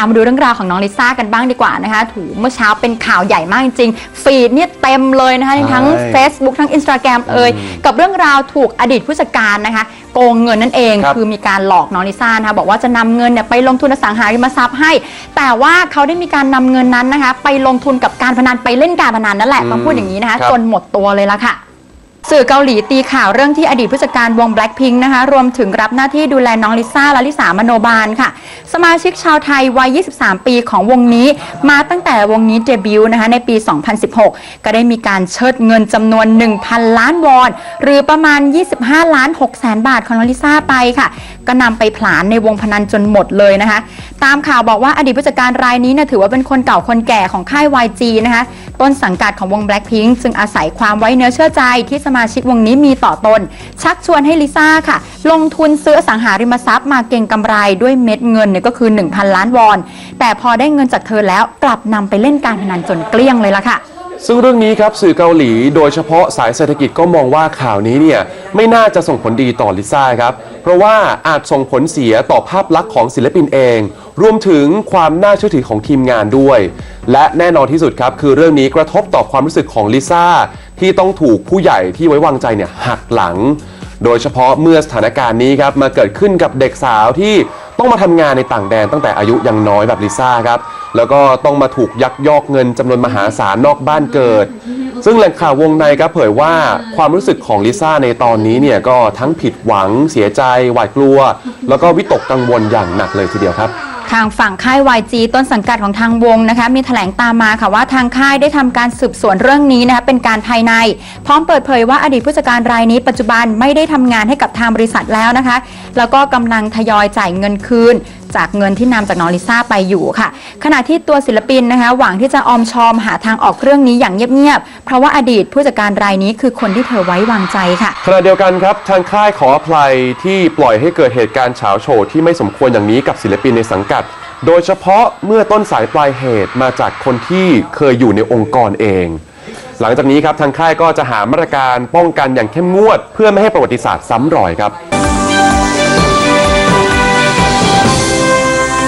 เอามาดูเรื่องราวของน้องลิซ่ากันบ้างดีกว่านะคะ ถูเมื่อเช้าเป็นข่าวใหญ่มากจริงๆฟีดเนี่ยเต็มเลยนะคะทั้งใช่ Facebook ทั้ง Instagram เอ่ยกับเรื่องราวถูกอดีตผู้จัดการนะคะโกงเงินนั่นเองครับคือมีการหลอกน้องลิซ่านะคะบอกว่าจะนำเงินเนี่ยไปลงทุนอสังหาริมทรัพย์ให้ แต่ว่าเขาได้มีการนำเงินนั้นนะคะ ไปลงทุนกับการพนันไปเล่นการพนันนั่นแหละต้องพูดอย่างนี้นะคะครับจนหมดตัวเลยละค่ะ สื่อเกาหลีตีข่าวเรื่องที่อดีตผู้จัดการวง Blackpink นะคะ รวมถึงรับหน้าที่ดูแลน้องลิซ่าและลิสามโนบาลค่ะ สมาชิกชาวไทยวัย 23 ปีของวงนี้ มาตั้งแต่วงนี้เดบิวต์นะคะในปี 2016 ก็ได้มีการเชิดเงินจำนวน 1,000 ล้านวอน หรือประมาณ 25 ล้าน6แสนบาทของน้องลิซ่าไปค่ะ ก็นำไปผลานในวงพนันจนหมดเลยนะคะ ตามข่าวบอกว่าอดีตผู้จัดการรายนี้เนี่ยถือว่าเป็นคนเก่าคนแก่ของค่าย YG นะคะต้นสังกัดของวง Blackpink จึงอาศัยความไว้เนื้อเชื่อใจที่สมาชิกวงนี้มีต่อตน ชักชวนให้ลิซ่าค่ะ ลงทุนซื้อสังหาริมทรัพย์มาเก่งกำไรด้วยเม็ดเงินเนี่ยก็คือ 1,000 ล้านวอน แต่พอได้เงินจากเธอแล้วกลับนำไปเล่นการพนันจนเกลี้ยงเลยล่ะค่ะ ซึ่งเรื่องนี้ครับสื่อเกาหลีโดยเฉพาะสายเศรษฐกิจก็มองว่าข่าวนี้เนี่ยไม่น่าจะส่งผลดีต่อลิซ่าครับ เพราะว่าอาจส่งผลเสียต่อภาพลักษณ์ของศิลปินเอง รวมถึงความน่าเชื่อถือของทีมงานด้วย และแน่นอนที่สุดครับคือเรื่องนี้กระทบต่อความรู้สึกของลิซ่าที่ต้องถูกผู้ใหญ่ที่ไว้วางใจเนี่ยหักหลัง โดยเฉพาะเมื่อสถานการณ์นี้ครับมาเกิดขึ้นกับเด็กสาวที่ ต้องมาทำงานในต่างแดนตั้งแต่อายุยังน้อยแบบลิซ่าครับ แล้วก็ต้องมาถูกยักยอกเงินจำนวนมหาศาลนอกบ้านเกิด ซึ่งแหล่งข่าววงในครับเผยว่าความรู้สึกของลิซ่าในตอนนี้เนี่ยก็ทั้งผิดหวังเสียใจหวาดกลัว แล้วก็วิตกกังวลอย่างหนักเลยทีเดียวครับ ทางฝั่งค่าย YG ต้นสังกัดของทางวงนะคะ มีแถลงตามมาค่ะว่าทางค่ายได้ทำการสืบสวนเรื่องนี้นะคะเป็นการภายใน พร้อมเปิดเผยว่าอดีตผู้จัดการรายนี้ ปัจจุบันไม่ได้ทำงานให้กับทางบริษัทแล้วนะคะ แล้วก็กำลังทยอยจ่ายเงินคืน จากเงินที่นำจากน้องลิซ่าไปอยู่ค่ะ ขณะที่ตัวศิลปินนะคะ หวังที่จะออมชอมหาทางออกเรื่องนี้อย่างเงียบๆ เพราะว่าอดีตผู้จัดการรายนี้คือคนที่เธอไว้วางใจค่ะขณะเดียวกันครับทางค่ายขออภัยที่ปล่อยให้เกิดเหตุการณ์เฉาโฉดที่ไม่สมควรอย่างนี้กับศิลปินในสังกัด โดยเฉพาะเมื่อต้นสายปลายเหตุมาจากคนที่เคยอยู่ในองค์กรเองหลังจากนี้ครับทางค่ายก็จะหามาตรการป้องกันอย่างเข้มงวด เพื่อไม่ให้ประวัติศาสตร์ซ้ำรอยครับ